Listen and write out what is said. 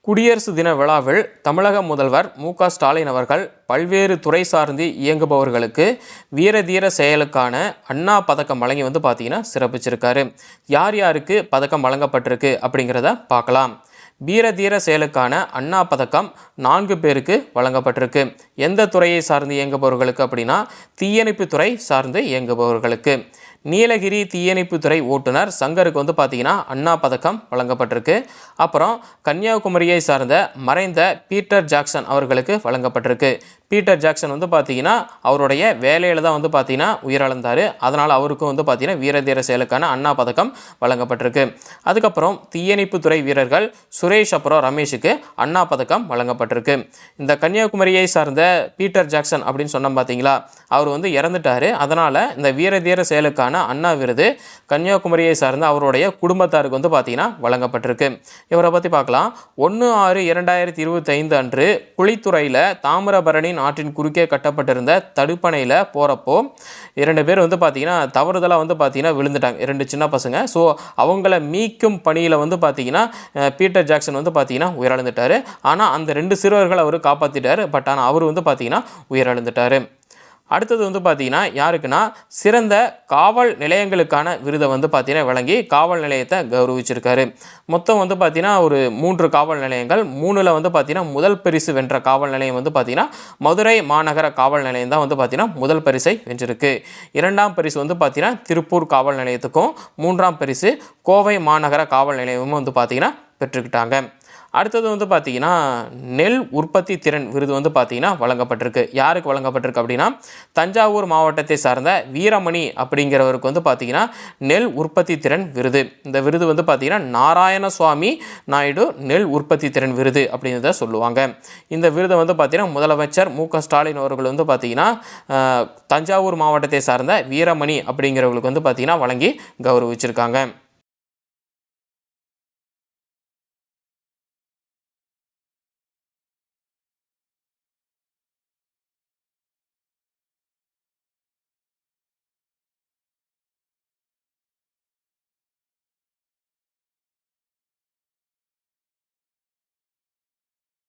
குடியரசு தின விழாவில் தமிழக முதல்வர் மு க ஸ்டாலின் அவர்கள் பல்வேறு துறை சார்ந்து இயங்குபவர்களுக்கு வீர தீர செயலுக்கான அண்ணா பதக்கம் வழங்கி வந்து பார்த்தீங்கன்னா சிறப்பிச்சிருக்காரு. யார் யாருக்கு பதக்கம் வழங்கப்பட்டிருக்கு அப்படிங்கிறத பார்க்கலாம். வீர தீர செயலுக்கான அண்ணா பதக்கம் நான்கு பேருக்கு வழங்கப்பட்டிருக்கு. எந்த துறையை சார்ந்து இயங்குபவர்களுக்கு அப்படின்னா தீயணைப்புத் துறை சார்ந்து இயங்குபவர்களுக்கு. நீலகிரி தீயணைப்புத்துறை ஓட்டுநர் சங்கருக்கு வந்து பார்த்தீங்கன்னா அண்ணா பதக்கம் வழங்கப்பட்டிருக்கு. அப்புறம் கன்னியாகுமரியை சார்ந்த மறைந்த பீட்டர் ஜாக்சன் அவர்களுக்கு வழங்கப்பட்டிருக்கு. பீட்டர் ஜாக்சன் வந்து பார்த்தீங்கன்னா அவருடைய வேலையில் தான் வந்து பார்த்தீங்கன்னா உயிரிழந்தார். அதனால் அவருக்கும் வந்து பார்த்தீங்கன்னா வீரதீர செயலுக்கான அண்ணா பதக்கம் வழங்கப்பட்டிருக்கு. அதுக்கப்புறம் தீயணைப்புத்துறை வீரர்கள் சுரேஷ் அப்புறம் ரமேஷுக்கு அண்ணா பதக்கம் வழங்கப்பட்டிருக்கு. இந்த கன்னியாகுமரியை சார்ந்த பீட்டர் ஜாக்சன் அப்படின்னு சொன்னோம் பார்த்தீங்களா அவர் வந்து இறந்துட்டார். அதனால் இந்த வீரதீர செயலுக்கான அண்ணா விருது கன்னியாகுமரியை சார்ந்த அவருடைய குடும்பத்தாருக்கு வந்து பார்த்தீங்கன்னா வழங்கப்பட்டிருக்கு. இவரை பற்றி பார்க்கலாம் ஒன்று ஆறு இரண்டாயிரத்தி இருபத்தைந்து அன்று குழித்துறையில் தாமிரபரணி ஆற்றின் குறுக்கே கட்டப்பட்டிருந்த தடுப்பணையில் போகிறப்போ இரண்டு பேர் வந்து பார்த்தீங்கன்னா தவறுதலாக வந்து பார்த்தீங்கன்னா விழுந்துட்டாங்க. இரண்டு சின்ன பசங்க. ஸோ அவங்கள மீட்கும் பணியில் வந்து பார்த்தீங்கன்னா பீட்டர் ஜாக்சன் வந்து பார்த்தீங்கன்னா உயிரிழந்துட்டார். ஆனால் அந்த ரெண்டு சிறுவர்களை அவர் காப்பாற்றிட்டார் பட் ஆனால் அவர் வந்து பார்த்தீங்கன்னா உயிரிழந்துட்டார். அடுத்தது வந்து பார்த்தீங்கன்னா யாருக்குன்னா சிறந்த காவல் நிலையங்களுக்கான விருதை வந்து பார்த்தீங்கன்னா வழங்கி காவல் நிலையத்தை கௌரவிச்சிருக்காரு. மொத்தம் வந்து பார்த்தீங்கன்னா ஒரு மூன்று காவல் நிலையங்கள். மூணில் வந்து பார்த்தீங்கன்னா முதல் பரிசு வென்ற காவல் நிலையம் வந்து பார்த்தீங்கன்னா மதுரை மாநகர காவல் நிலையம் தான் வந்து பார்த்தீங்கன்னா முதல் பரிசை வென்றிருக்கு. இரண்டாம் பரிசு வந்து பார்த்தீங்கன்னா திருப்பூர் காவல் நிலையத்துக்கும் மூன்றாம் பரிசு கோவை மாநகர காவல் நிலையமும் வந்து பார்த்தீங்கன்னா பெற்றுக்கிட்டாங்க. அடுத்தது வந்து பார்த்தீங்கன்னா நெல் உற்பத்தி திறன் விருது வந்து பார்த்தீங்கன்னா வழங்கப்பட்டிருக்கு. யாருக்கு வழங்கப்பட்டிருக்கு அப்படின்னா தஞ்சாவூர் மாவட்டத்தை சார்ந்த வீரமணி அப்படிங்கிறவருக்கு வந்து பார்த்தீங்கன்னா நெல் உற்பத்தி திறன் விருது. இந்த விருது வந்து பார்த்தீங்கன்னா நாராயணசுவாமி நாயுடு நெல் உற்பத்தி திறன் விருது அப்படிங்கிறத சொல்லுவாங்க. இந்த விருதை வந்து பார்த்திங்கன்னா முதலமைச்சர் மு க ஸ்டாலின் அவர்கள் வந்து பார்த்திங்கன்னா தஞ்சாவூர் மாவட்டத்தை சார்ந்த வீரமணி அப்படிங்கிறவங்களுக்கு வந்து பார்த்தீங்கன்னா வழங்கி கௌரவிச்சிருக்காங்க.